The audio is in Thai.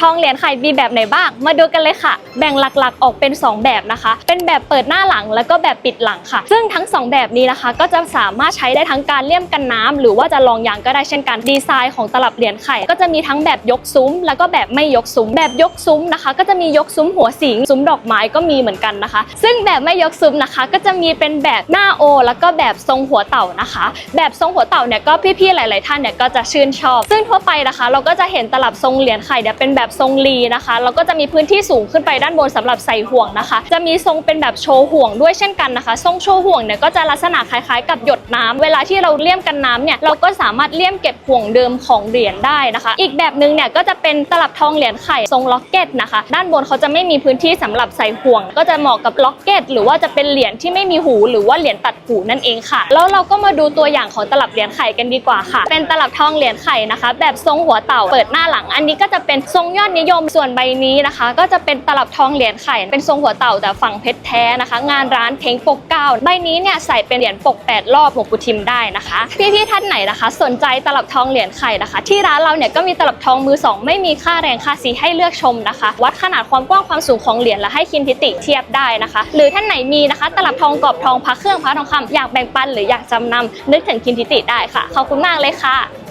ทองเหรียญไข่มีแบบไหนบ้าง มาดูกันเลยค่ะ แบ่งหลักๆออกเป็น 2 แบบนะคะ เป็นแบบเปิดหน้าหลังแล้วก็แบบปิดหลังค่ะ ซึ่งทั้ง 2 แบบนี้นะคะ ก็จะสามารถใช้ได้ทั้งการเลี่ยมกันน้ำหรือว่าจะลองยางก็ได้เช่นกันดีไซน์ของตลับเหรียญไข่ ก็จะมีทั้งแบบยกซุ้ม แล้วก็แบบไม่ยกซุ้ม แบบยกซุ้มนะคะ ก็จะมียกซุ้มหัวสิงซุ้มดอกไม้ก็มีเหมือนกันนะคะ ซึ่งแบบไม่ยกซุ้มนะคะ ก็จะมีเป็นแบบหน้าโอ แล้วก็แบบทรงหัวเต่านะคะ แบบทรงหัวเต่าเนี่ยก็พี่ๆหลาย ๆ ท่านเนี่ยก็จะชื่นชอบ ซึ่งทั่วไปนะคะ เราก็จะเห็นตลับทรงเหรียญไข่เนี่ยเป็นแบบทรงลีนะคะแล้วก็จะมีพื้นที่สูงขึ้นไปด้านบนสำหรับใส่ห่วงนะคะ จะมีทรงเป็นแบบโชว์ห่วงด้วยเช่นกันนะคะทรงโชว์ห่วงเนี่ยก็จะลักษณะคล้ายๆ กับหยดน้ำเวลาที่เราเลี่ยมกันน้ำเนี่ยเราก็สามารถเลี่ยมเก็บห่วงเดิมของเหรียญได้นะคะ อีกแบบหนึ่งเนี่ยก็จะเป็นตลับทองเหรียญไข่ทรงล็อกเก็ตนะคะ ด้านบนเขาจะไม่มีพื้นที่สำหรับใส่ห่วง ก็จะเหมาะกับล็อกเก็ต หรือว่าจะเป็นเหรียญที่ไม่มีหู หรือว่าเหรียญตัดหูนั่นเองค่ะ แล้วเราก็มาดูตัวอย่างของตลับเหรียญไข่กันดีกว่าค่ะ เป็นตลับทองเหรียญไข่นะคะ แบบทรงหัวเต่าเปิดหน้าหลัง อันนี้ก็จะเป็นทรงยอดนิยมส่วนใบนี้นะคะ ก็จะเป็นตลับทองเหรียญไข่ เป็นทรงหัวเต่าแต่ฝั่งเพชรแท้นะคะ งานร้านเทงปกเก้าใบนี้เนี่ยใส่เป็นเหรียญปกแปดรอบหลวงปู่ทิมได้นะคะ พี่ๆท่านไหนนะคะ สนใจตลับทองเหรียญไข่นะคะ ที่ร้านเราเนี่ยก็มีตลับทองมือสองไม่มีค่าแรงค่าสีให้เลือกชมนะคะ วัดขนาดความกว้างความสูงของเหรียญและให้คินทิติเทียบได้นะคะ หรือท่านไหนมีนะคะ ตลับทองกรอบทองพระเครื่องพระทองคำอยากแบ่งปันหรืออยากจำนำนึกถึงคินทิติได้ค่ะขอบคุณมากเลยค่ะ